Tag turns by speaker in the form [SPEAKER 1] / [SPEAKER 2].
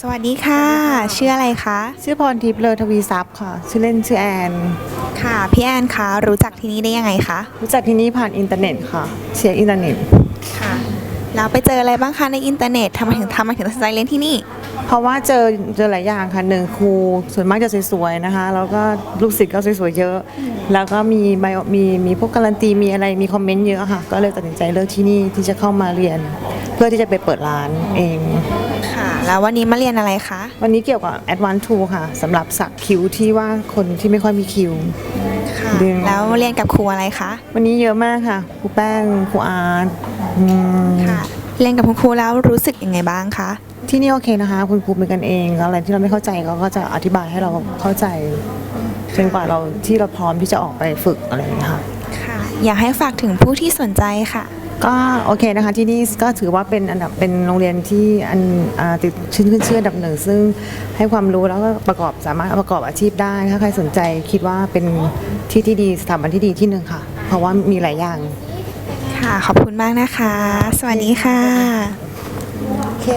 [SPEAKER 1] สวัสดีค่ะ ชื่ออะไรคะ
[SPEAKER 2] ชื่อพรทิพย์เลอทวีทรัพย์ค่ะ ชื่อเล่นชื่อแอน
[SPEAKER 1] ค่ะ พี่แอนคะ รู้จักที่นี่ได้ยังไงคะ
[SPEAKER 2] รู้จักที่นี่ผ่านอินเทอร์เน็ตค่ะ เชียร์อินเทอร์เน็ต
[SPEAKER 1] ค่ะ แล้วไปเจออะไรบ้างคะในอินเทอร์เน็ตทำไมถึงทำไมถึงตัดสินใจเรียนที่นี่
[SPEAKER 2] เพราะว่าเจอเจอหลายอย่างค่ะหนึ่งครูส่วนมากจะสวยๆนะคะ แล้วก็ลูกศิษย์ก็สวยๆเยอะ แล้วก็มีไบโอมีมีพวกการันตีมีอะไรมีคอมเมนต์เยอะค่ะ ก็เลยตัดสินใจเลือกที่นี่ที่จะเข้ามาเรียน เพื่อที่จะไปเปิดร้านเอง
[SPEAKER 1] ค่ะ แล้ววันนี้มาเรียนอะไรคะ
[SPEAKER 2] วันนี้เกี่ยวกับ Advanced Tool ค่ะสำหรับสักคิ้วที่ว่าคนที่ไม่ค่อยมีคิ้ว
[SPEAKER 1] ค่ะ
[SPEAKER 2] ดึง
[SPEAKER 1] แล้วเรียนกับครูอะไรคะ
[SPEAKER 2] วันนี้เยอะมากค่ะครูแป้งครูอาร์ตอืม
[SPEAKER 1] ค่ะ เรียนกับคุณครูแล้วรู้สึกยังไงบ้างคะ
[SPEAKER 2] ที่นี่โอเคนะคะ คุณครูเป็นกันเองอะไรที่เราไม่เข้าใจเขาก็จะอธิบายให้เราเข้าใจจนกว่าเราที่เราพร้อมที่จะออกไปฝึกอะไรอย่างเงี้ยค่ะ
[SPEAKER 1] ค่ะ อยากให้ฝากถึงผู้ที่สนใจค่ะ
[SPEAKER 2] ก็โอเคนะคะที่นี่ก็ถือว่าเป็นอันดับเป็นโรงเรียนที่อันอ่าติดชื่นขึ้นชื่ออันดับหนึ่งซึ่งให้ความรู้แล้วก็ประกอบสามารถประกอบอาชีพได้ถ้าใครสนใจคิดว่าเป็นที่ที่ดีสถาบันที่ดีที่หนึ่งค่ะ เพราะว่ามีหลายอย่าง
[SPEAKER 1] ค่ะ ขอบคุณมากนะคะ สวัสดีค่ะ
[SPEAKER 2] โอเค